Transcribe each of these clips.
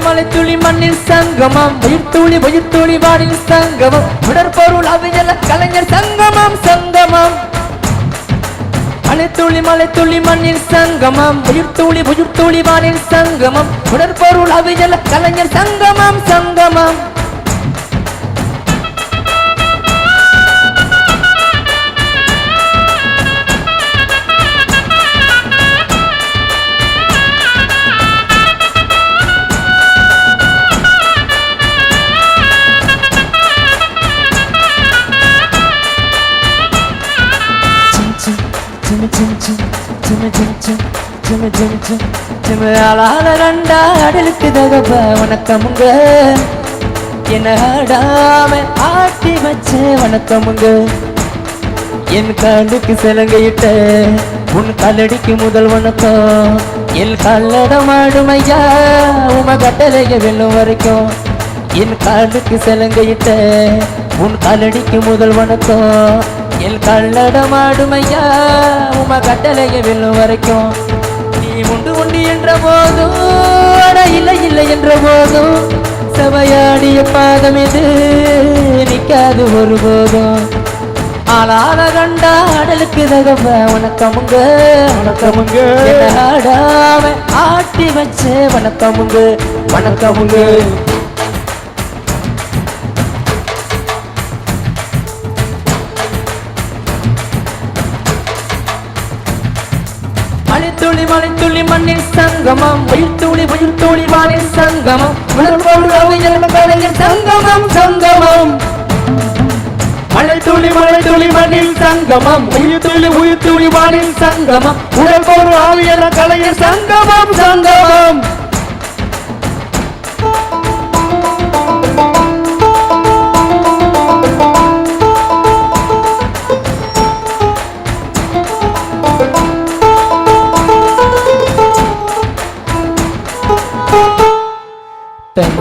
மலைத்துளி மண்ணில் சங்கமம். வயிற்றுளி வயிற்றுளி வாடில் சங்கமம். உடற்பொருள் அவையல கலைஞர் சங்கமம் சங்கமம். மலைத்துளி மலைத்துளி மண்ணின் சங்கமம். உயிர்த்துளி உயிர்த்துளி வானின் சங்கமம். உடற்பொருள் அவியல் கலைஞர் சங்கமம் சங்கமம். சிமி சிமி சிமி சிமி சிமி சிமி சிமி சிமி சிமி சிமி ஆளால ரெண்டா அடலுக்கு தகப்ப வணக்கமுங்க என்ன ஆடாம ஆட்டி வச்சு வணக்கமுங்க என் காலுக்கு சிலங்கையிட்ட உன் காலடிக்கு முதல் வணக்கம். என் காலட மாடுமையா உம கட்டளைய வெல்லும் வரைக்கும். என் காலுக்கு சலங்கையிட்ட உன் காலடிக்கு முதல் வணக்கம். என் கல்லடமாடுமையா உம கட்டளைய வெல்லும் வரைக்கும். நீ உண்டு உண்டு என்ற போதும் அட இல்லை இல்லை என்ற போதும். செவையாடிய பாதம் இது நிற்காது ஒருபோதும் ஆளாத கண்டா ஆடலுக்கு தகவ வணக்கமுங்க. வணக்கமுங்க. ஆடாம ஆட்டி வச்ச வணக்கமுங்க. வணக்கமுங்க. மலைத்துளி மலைத்துளி மண்ணின் சங்கமம். மயில்துளி மயில்துளி வானின் சங்கமம். கலைஞர் சங்கமம் சங்கமம். மலைத்துளி மலைத்துளி மண்ணின் சங்கமம். உயிர்த்துளி உயிர்த்துளி வானின் சங்கமம். உடல் போர் ஆவியன கலைஞர் சங்கமம் சங்கமம்.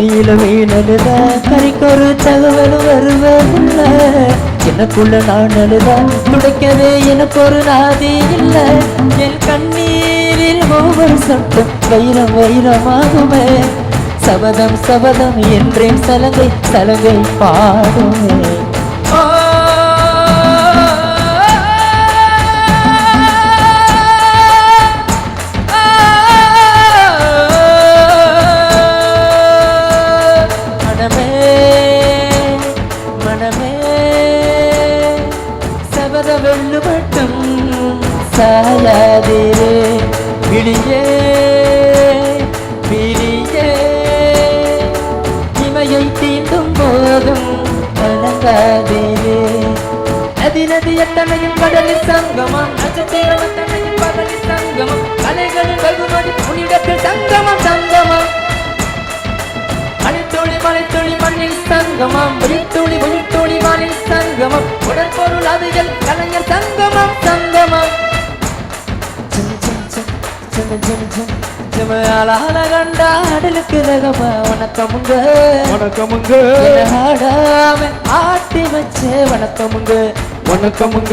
கவியில வீணழுத கறிக்கொரு தகவல் வருவதில்ல. எனக்குள்ள நான் அழுத துடைக்கவே எனக்கு ஒரு நாதி இல்லை. என் கண்ணீரில் ஒவ்வொரு சட்டம் வைரம் வைரமாகுமே. சபதம் சபதம் என்றேன் சலங்கை சலங்கை பாடுமே. சாயாதிரு விழியே விழியே. இமையை தீண்டும் போதும் வணங்காதிரு. நதி நதி எத்தனையும் கடலில் சங்கமம். நட்சத்திரம் எத்தனையும் பகலில் சங்கமம். அலைகளின் வெகுமதி புனிடத்தில் சங்கமம் சங்கமம் மணித்துளி மலைத்துளி மண்ணில் சங்கமம். வெளித்துளி வெளித்துளி வானில் சங்கமம். உடற்பொருள் அது என் கலைஞர் சங்கமம் சங்கமம். ஜம ஜம ஜம ஜம அழகான கண்டா அடலுக்கு ரகமா வணக்கமுங்க. வணக்கமுங்க ஆடாம ஆட்டி வச்சே வணக்கமுங்க. வணக்கமுங்க.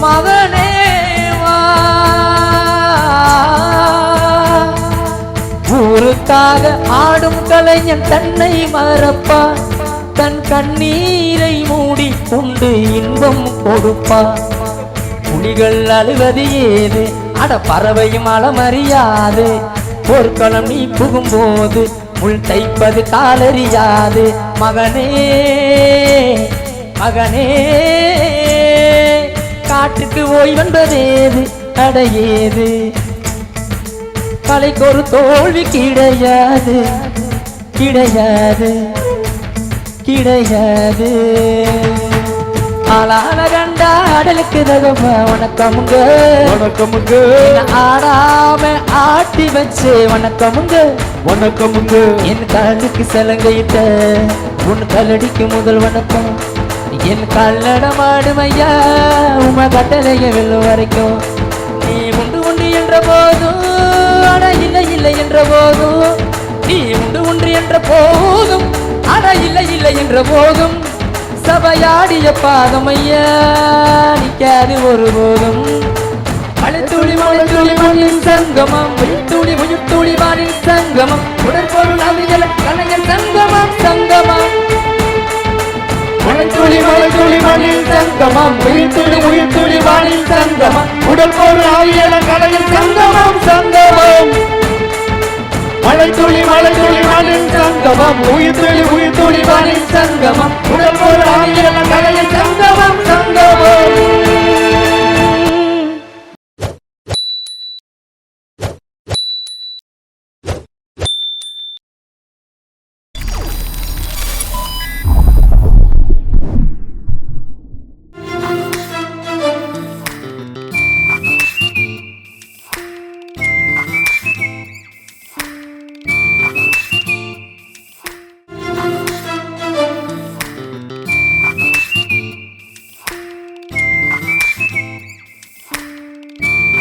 மகனே ஊருக்காக ஆடும் கலைஞன் தன்னை மறப்பான் தன் கண்ணீரை மூடி கொண்டு இன்பம் கொடுப்பான் புலிகள் அழுவது ஏது? அட பறவையும் அளமறியாது போர்க்களம் நீ புகும்போது முள் தைப்பது காலறியாது மகனே மகனே. காட்டுக்கு ஓய்வென்பதேது? அடையேது கலைக்கு ஒரு தோல்வி கிடையாது. கிடையாது. கிடையாது. ஆளான கண்டா அடலுக்கு தகவ வணக்கமுங்க. வணக்கமுங்க ஆடாம ஆட்டி வச்சு வணக்கமுங்க. வணக்கமுங்க. என் கண்ணுக்கு சலங்கையிட்ட உன் கல்லடிக்கு முதல் வணக்கம். என் கல்லடம் ஆடுமையா? உம கட்டளைய வெல்லும் வரைக்கும். நீ உண்டு உண்டு என்ற போதும் ஆனா இல்லை இல்லை என்ற போதும் நீ உண்டு உண்டு என்ற போதும் ஆனா இல்லை இல்லை என்ற போதும். சபையாடிய பாதம் ஐயா நிக்காது ஒருபோதும் மழைத்துளி மலைத்துளி மண்ணின் சங்கமம். உயிர்த்துளி உயிர்த்துளி வானின் சங்கமம். உடற்பொருள் அவியல கலைஞர் சங்கமம். சங்கமம். உயிர்த்துளி உயிர்த்துளி வானில் சங்கமம். உடற்பொரு ஆயிர கலையில் சங்கமம் சங்கமம். மழைத்துளி மழைத்துளி வானில் சங்கமம். உயிர்த்துளி உயிர்த்துளி வானில் சங்கமம். உடற்பொரு ஆயிர கலையில் சங்கமம்.